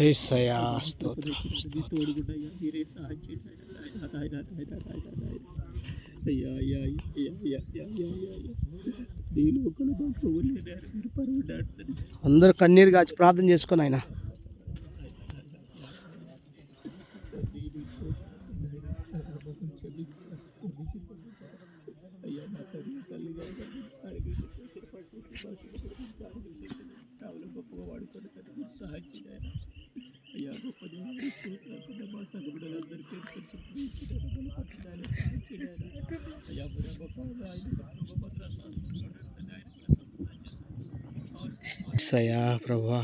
ఏసయా స్తోత్రం అందరూ కన్నీరు కాచి ప్రార్థన చేసుకుని ఆయన గొప్పగా వాడుకోలేదు సహాయం అయ్యా గొప్ప దేవుని స్తోత్రాలు మా సగబిడలందరికీ సహాయం చేయాలి అయ్యా గొప్ప ఆయన గొప్ప ప్రభా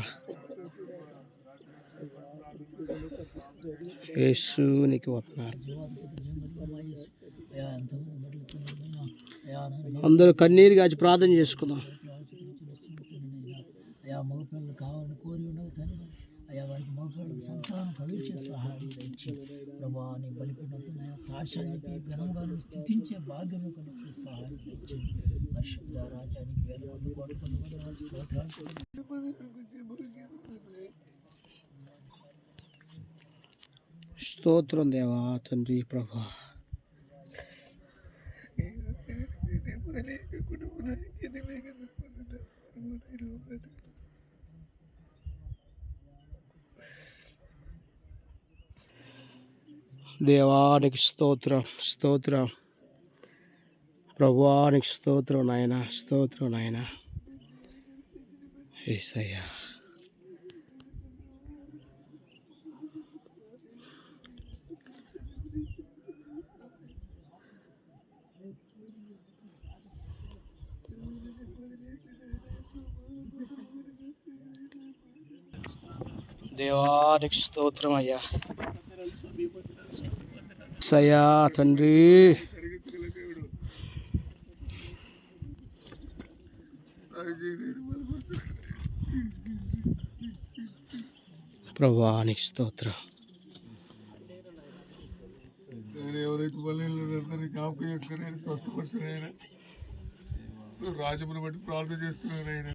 యేసు నీకు అందరూ కన్నీరు కాచి ప్రార్థన చేసుకుందాం కలిగించే సహాయం ఇచ్చి ప్రభా నీ సాక్ష్యాన్ని చెప్పి ఘనంగా స్థుతించే భాగ్యం కలిగించే సహాయం ఇచ్చి పరిశుద్ధ రాజానికి వేల మంది వందనాలు స్తోత్రాలు స్తోత్రం దేవా తండ్రి ప్రభా దేవానికి స్తోత్రం స్తోత్రం. ప్రభువానికి స్తోత్రం నాయన స్తోత్రం నాయన. ఏసయ్యా. దేవానికి స్తోత్రం అయ్యా. సయా తండ్రి. ప్రభానికి స్తోత్ర. ఎవరైతే బలహీనలు జ్ఞాపకం చేసుకుని స్వస్థపరుచున్నాయన రాజమును బట్టి ప్రార్థన చేస్తున్నారు ఆయన.